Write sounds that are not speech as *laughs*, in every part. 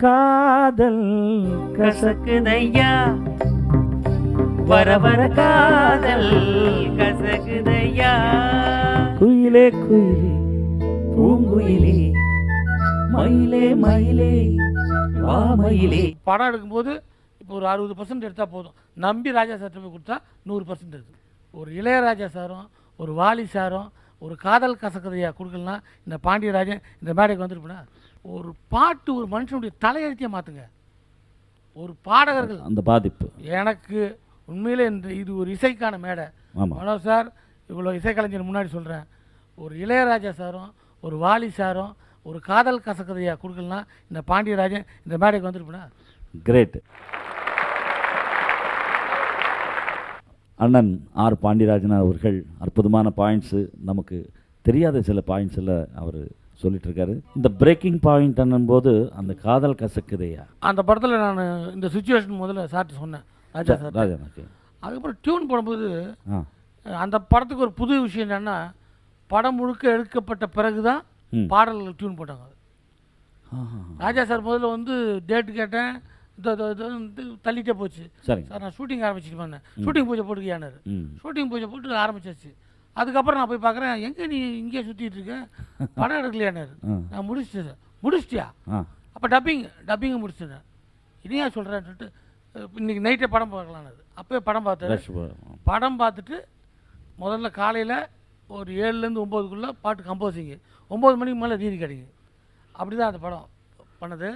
காதல் கசக்குதையா? வர வர காதல் கசக்குதையா? குயிலே குயிலே பூங்குயிலே மயிலே மயிலே வா மயிலே படம் எடுக்கும்போது இப்போ ஒரு அறுபது பர்சன்ட் எடுத்தால் போதும். நம்பி ராஜா சார்ட்ட போய் கொடுத்தா நூறு பர்சன்ட் இருக்குது ஒரு இளையராஜா சாரும் ஒரு வாலி சாரும் ஒரு காதல் கசக்கதையா கொடுக்கலனா இந்த பாண்டியராஜன் இந்த மேடைக்கு வந்துருப்பேனா ஒரு பாட்டு ஒரு மனுஷனுடைய தலையெழுத்தியை மாற்றுங்க ஒரு பாடகர்கள். அந்த பாதிப்பு. எனக்கு உண்மையிலே இந்த இது ஒரு இசைக்கான மேடை. மனோ சார் இவ்வளோ இசைக்கலைஞர் முன்னாடி சொல்கிறேன் ஒரு இளையராஜா சாரும் ஒரு வாலி சாரும் ஒரு காதல் கசக்கதையா கொடுக்கலனா இந்த பாண்டியராஜன் இந்த மேடைக்கு வந்திருப்பேனா? கிரேட் அண்ணன் ஆர். பாண்டியராஜன் அவர்கள் அற்புதமான பாயிண்ட்ஸு நமக்கு தெரியாத சில பாயிண்ட்ஸ் எல்லாம் அவர் சொல்லிட்டு இருக்காரு இந்த பிரேக்கிங் பாயிண்ட் போது அந்த காதல் கசக்குதையா? அந்த படத்தில் நான் இந்த சுச்சுவேஷன் முதல்ல சார்ட்டு சொன்னேன். ராஜா சார் ராஜானுக்கு அதுக்கப்புறம் டியூன் போடும்போது அந்த படத்துக்கு ஒரு புது விஷயம் என்னென்னா படம் முழுக்க எடுக்கப்பட்ட பிறகு தான். பாடல்கள் டியூன் போட்டாங்க. ராஜா சார் முதல்ல வந்து டேட்டு கேட்டேன். தள்ளிட்டே போச்சு. சார் நான் ஷூட்டிங் ஆரம்பிச்சிட்டு பண்ணேன் ஷூட்டிங் பூஜை போட்டுக்கியானாரு ஷூட்டிங் பூஜை போட்டு ஆரம்பிச்சாச்சு. அதுக்கப்புறம் நான் போய் பார்க்குறேன் எங்கே நீ இங்கே சுற்றிட்டு இருக்க? படம் எடுக்கலையானாரு. நான் முடிச்சிட்டேன். சார் முடிச்சிட்டியா அப்போ டப்பிங் டப்பிங்கை முடிச்சிட்டேன். இனியா சொல்கிறேன்னு சொல்லிட்டு அஹ், இன்னைக்கு நைட்டே படம் பார்க்கலான்னு அப்போயே படம் பார்த்தாரு ரஷ் ப- படம் பார்த்துட்டு முதல்ல காலையில் ஒரு ஏழுலேருந்து ஒம்போதுக்குள்ளே பாட்டு கம்போசிங்கு ஒம்பது மணிக்கு மேலே ரீதி கிடைக்கும் அப்படி தான் அந்த படம். பண்ணது.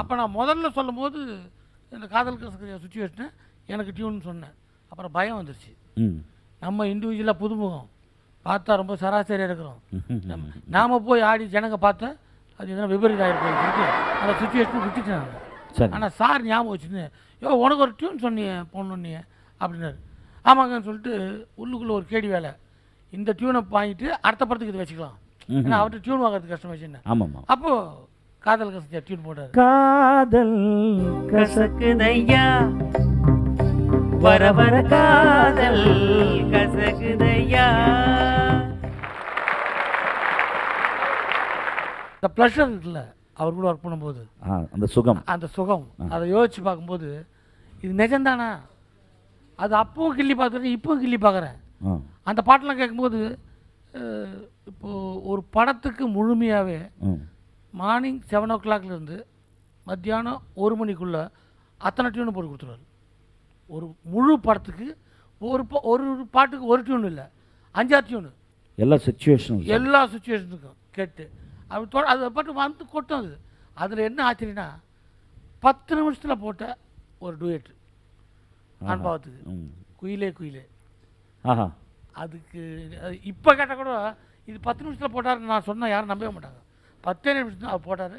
அப்போ நான் முதல்ல சொல்லும்போது இந்த காதல் கசக்கிற சுச்சுவேஷனை எனக்கு டியூன் சொன்னேன். அப்புறம் பயம் வந்துருச்சு. நம்ம இண்டிவிஜுவலாக புதுமுகம். பார்த்தா ரொம்ப சராசரியாக இருக்கிறோம். நாம் போய் ஆடி ஜனங்க பார்த்தா அது எதனா விபரீதம் சொல்லிட்டு அந்த சுச்சுவேஷனை விட்டுட்டேன் நான். ஆனால் சார் ஞாபகம் வச்சுன்னு யோ உனக்கு ஒரு டியூன் சொன்னியே பொண்ணு அப்படின்னாரு. ஆமாங்கன்னு சொல்லிட்டு உள்ளுக்குள்ளே ஒரு கேடி வேலை. இந்த டியூனை வாங்கிட்டு அடுத்த படத்துக்கு இது வச்சுக்கலாம். ஏன்னா அவர்கிட்ட டியூன் வாங்குறது கஷ்டமாச்சு என்ன ஆமாம்மா. அப்போது காதல் கசத்தியா டியூன் போட்டார் காதல் கசக்குதையா? வர வர காதல் கசக்குதையா? இந்த ப்ளஷர் இருக்குல்ல அவர் கூட ஒர்க் பண்ணும்போது. அந்த சுகம். அந்த சுகம். அதை யோசித்து பார்க்கும்போது இது நிஜம்தானா? அது அப்பவும் கிள்ளி பார்த்துட்டு இப்பவும் கிள்ளி பார்க்குறேன். அந்த பாட்டெலாம் கேட்கும்போது அஹ், இப்போ ஒரு படத்துக்கு முழுமையாகவே மார்னிங் செவன் ஓ இருந்து மத்தியானம் ஒரு மணிக்குள்ளே அத்தனை டியூன் போட்டு கொடுத்துருவாரு. ஒரு முழு படத்துக்கு ஒரு பா- ஒரு ஒரு பாட்டுக்கு ஒரு டியூன் இல்லை. அஞ்சாறு டியூனு எல்லா சுச்சுவேஷனும் எல்லா சுச்சுவேஷனுக்கும் கேட்டு. தொ அது பாட்டு வந்து கொட்டும் அது. அதில் என்ன ஆச்சரியன்னா பத்து நிமிஷத்தில் போட்ட ஒரு டூயட் அனுபவத்துக்கு. ம். குயிலே குயிலே. ஆஹா. அதுக்கு இப்போ கேட்டால் கூட இது பத்து நிமிஷத்தில் போட்டாருன்னு நான் சொன்னால் யாரும் நம்பவே மாட்டாங்க. பத்தே நிமிஷம் அவர் போட்டார்.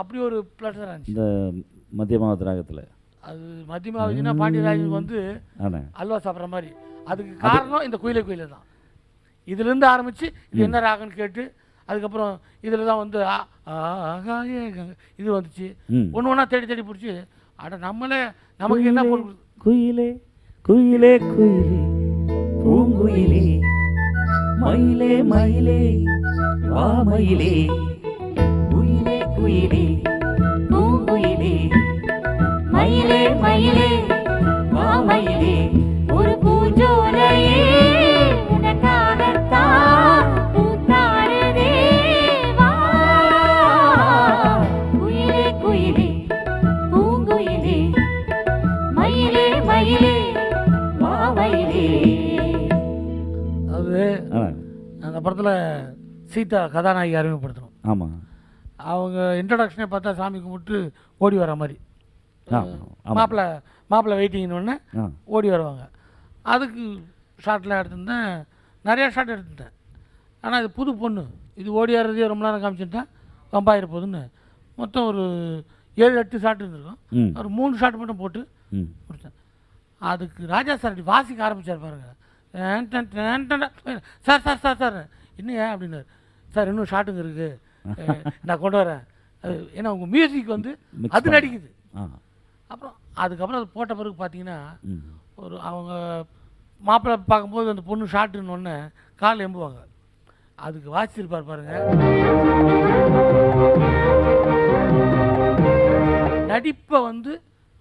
அப்படி ஒரு ப்ளஸராக இருந்துச்சு. இந்த மத்திய மாவட்ட ராகத்தில் அது மத்தியமா வச்சுன்னா பாண்டியராஜனுக்கு வந்து அல்வா சாப்பிட்ற மாதிரி. அதுக்கு காரணம் இந்த குயிலே குயிலே தான். இதுலேருந்து ஆரம்பித்து இது என்ன ராகம்னு கேட்டு அதுக்கப்புறம் இதில் தான் வந்து இது வந்துச்சு. ஒன்று ஒன்றா தேடி தேடி பிடிச்சி அட நம்மளே நமக்கு என்ன பொருள் குயிலே குயிலே குயிலே பூங்குயிலே மயிலே மயிலே. வா மயிலே குயிலே குயிலே பூங்குயிலே. மயிலே மயிலே வா. மயிலே ஒரு ஆ. அந்த படத்தில் சீதா கதாநாயகி அறிமுகப்படுத்தணும். ஆமாம் அவங்க இன்ட்ரடக்ஷனே பார்த்தா சாமி கும்பிட்டு ஓடி வர மாதிரி. மாப்பிள்ளை மாப்பிள்ளை வெயிட்டிங்னு ஓடி வருவாங்க. அதுக்கு ஷார்ட்லாம் எடுத்திருந்தேன். நிறையா ஷாட் எடுத்துட்டேன் ஆனால் இது புது பொண்ணு. இது ஓடி வர்றதே ரொம்ப நேரம் காமிச்சிட்டேன். வம்பாயிர போகுதுன்னு. மொத்தம் ஒரு ஏழு எட்டு ஷாட் இருந்திருக்கும். ஒரு மூணு ஷாட் மட்டும் போட்டு ம். முடித்தேன் அதுக்கு ராஜா சார் வாசிக்க ஆரம்பிச்சார் பாருங்க. Sir sir sir sir. என்ன ஏன் அப்படின்னாரு. சார் இன்னும் ஷாட்டுங்க இருக்குது. *laughs* நான் கொண்டு வரேன். அது ஏன்னா உங்கள் மியூசிக் வந்து அது. நடிக்குது. அப்புறம் அதுக்கப்புறம் அது போட்ட பிறகு பார்த்தீங்கன்னா ஒரு அவங்க மாப்பிள்ளை பார்க்கும்போது அந்த பொண்ணு ஷாட்டுன்னு ஒன்று கால் எம்புவாங்க. அதுக்கு வாசிச்சிருப்பார் பாருங்க. நடிப்பை வந்து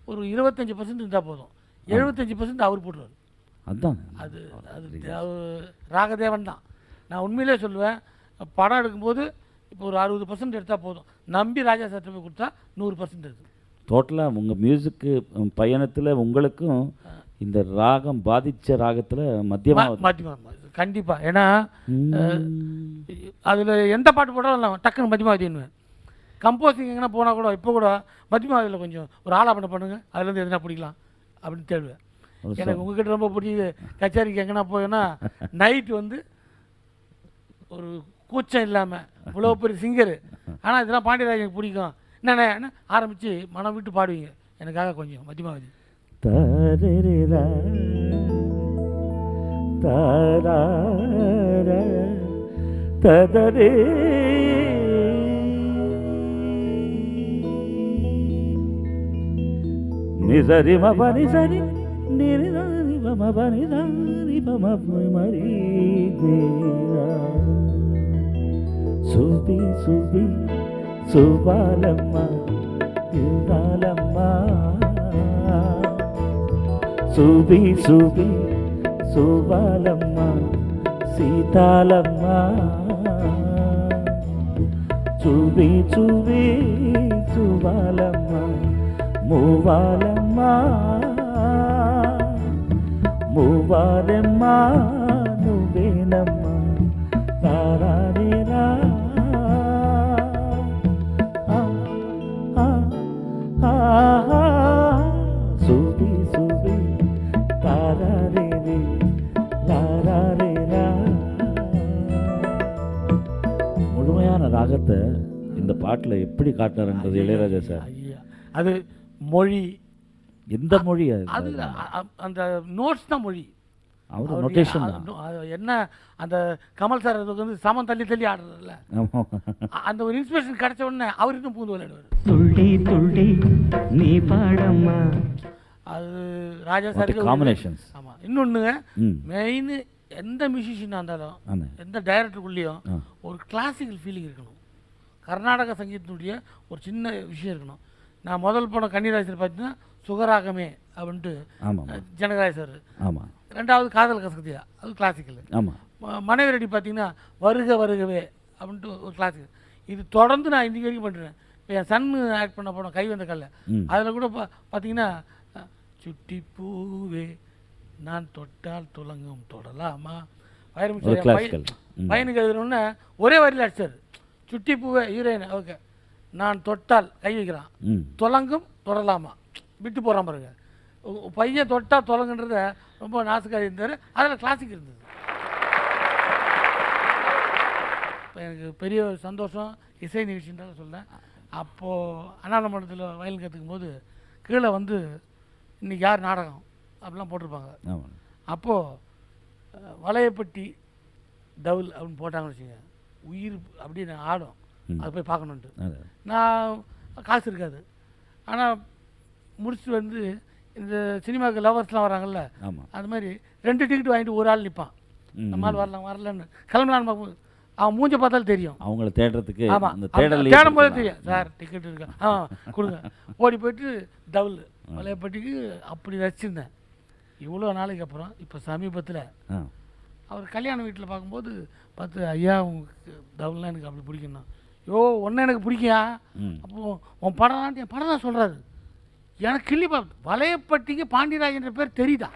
ஒரு இருபத்தஞ்சி பர்சன்ட் இருந்தால் போதும். எழுபத்தஞ்சி பர்சன்ட் அவர் போட்டுருவார். அதுதான் அது அது ராகதேவன் தான். நான் உண்மையிலே சொல்லுவேன் படம் எடுக்கும்போது இப்போ ஒரு அறுபது பர்சன்ட் எடுத்தால் போதும். நம்பி ராஜா சார்ட்ட போய் கொடுத்தா நூறு பர்சன்ட் இருக்குது டோட்டலாக உங்கள் மியூசிக்கு பயணத்தில் உங்களுக்கும் இந்த ராகம் பாதித்த ராகத்தில் மத்தியமாக மாற்றி கண்டிப்பாக ஏன்னா அதில் எந்த பாட்டு போட்டாலும் நான் டக்குன்னு மதிமாவதின்னுவேன் கம்போசிங் எங்கன்னா போனால் கூட இப்போ கூட மதிமாவதியில் கொஞ்சம் ஒரு ஆலாபனை பண்ணுங்க. அதுலேருந்து எதுனா பிடிக்கலாம் அப்படின்னு தேடுவேன். எனக்கு உங்ககிட்ட ரொம்ப பிடிக்குது. கச்சேரிக்கு எங்கன்னா போவேன்னா நைட் வந்து ஒரு கூச்சம் இல்லாமல் இவ்வளோ *laughs* பெரிய சிங்கரு ஆனால் இதெல்லாம் பாண்டியராஜனுக்கு பிடிக்கும் என்னண்ணே? என்ன? ஆரம்பித்து மனம் விட்டு பாடுவீங்க. எனக்காக கொஞ்சம் மதிமாவதி தரிரா தாரார ததரே. நிசரி மபனி சரி நிரிதாரி மபனி தாரி மரி தேரா. చూపి చూపి చూపాలమ్మ తిరాలమ్మా చూపి చూపి చూపాలమ్మ సీతాలమ్మా. చూపి చూపి చూవాలమ్మ మూవాలమ్మా. మూవాలమ్మా నువ్వేనమ్మా. முழுமையான ராகத்தை இந்த பாட்டில் எப்படி காட்டினார்ன்றது இளையராஜா சார். ஐயா அது மொழி. எந்த மொழி அது? அந்த நோட்ஸ் தான் மொழி. அவர் நொட்டேஷன் என்ன அந்த கமல் சார் அதுக்கு வந்து சமம் தள்ளி தள்ளி அ- அந்த ஒரு இன்ஸ்பிரேஷன் கிடைச்ச உடனே அவர் இன்னும் பூந்து விளையாடுவார். துள்ளி துள்ளி நீ பாடம்மா. அது ராஜா சாருக்கு combinations. ஆமாம் இன்னொன்று ம். மெயின் எந்த மியூசிஷியனாக இருந்தாலும் எந்த டைரக்டருக்குள்ளேயும். ஒரு கிளாசிக்கல் ஃபீலிங் இருக்கணும். கர்நாடக சங்கீதத்தினுடைய ஒரு சின்ன விஷயம் இருக்கணும். நான் முதல் படம் கன்னிராஜர் பார்த்தீங்கன்னா சுகராகமே அப்படின்ட்டு ஆமாம் ஜனகராஜ் சார். ஆமாம் ரெண்டாவது காதல் கசகத்தியா அது கிளாசிக்கல் ஆமாம் மனைவி ரெடி பார்த்தீங்கன்னா வருக வருகவே அப்படின்ட்டு ஒரு கிளாசிக்கல் இது தொடர்ந்து நான் இன்றைக்கி வரைக்கும் பண்ணுறேன் இப்போ என் சன்னு ஆக்ட் பண்ண படம் கை வந்த கல்ல. அதில் கூட பா பார்த்தீங்கன்னா சுட்டி பூவே நான் தொட்டால் துலங்கும். தொடலாமா? பையனுக்கு எழுதுனோடனே ஒரே வரியில் அடிச்சார். சுட்டி பூவே ஹீரோயின் ஓகே. நான் தொட்டால் கை வைக்கிறான். துலங்கும் தொடலாமா? விட்டு போகிறான் பாருங்க. பையன் தொட்டா தொலங்குன்றத ரொம்ப நாசுக்காக இருந்தார். அதில் கிளாசிக் இருந்தது. இப்போ எனக்கு பெரிய ஒரு சந்தோஷம். இசை நிகழ்ச்சின்றால சொல்லேன் அப்போது அண்ணாநல மண்டலத்தில் கற்றுக்கும் போது கீழே வந்து இன்னைக்கு யார் நாடகம்? அப்படிலாம் போட்டிருப்பாங்க. அப்போது வளையப்பட்டி டவுல் அப்படின்னு போட்டாங்கன்னு வச்சுங்க உயிர் அப்படின்னு ஆடும். ம். அதை போய் பார்க்கணுன்ட்டு. நான் காசு இருக்காது. ஆனால் முடிச்சுட்டு வந்து இந்த சினிமாவுக்கு லவர்ஸ்லாம் வராங்கல்ல அது மாதிரி ரெண்டு டிக்கெட் வாங்கிட்டு ஒரு ஆள் நிற்பான் நம்ம ஆள் வரலாம் வரலன்னு. கிளம்பலான்னு பார்க்கும்போது அவன் மூஞ்ச பார்த்தாலும் தெரியும். அவங்கள தேடுறதுக்கு ஆமாம் அந்த தேடும் போதே தெரியும். சார் டிக்கெட் இருக்கா. ஆ கொடுங்க. ஓடி போயிட்டு டபுள் வலையப்பட்டிக்கு அப்படி வச்சுருந்தேன் இவ்வளோ நாளைக்கு அப்புறம் இப்போ சமீபத்தில் அவர் கல்யாண வீட்டில் பார்க்கும்போது பார்த்து ஐயா உங்களுக்கு டபுள்லாம் எனக்கு அப்படி பிடிக்கணும் யோ ஒன்று எனக்கு பிடிக்கியா அப்போ உன் படம் தான் என் படம் தான் சொல்கிறாரு எனக்கு கிள்ளி வலையப்பட்டிக்கு பாண்டியராஜன்ற பேர் தெரியுதா?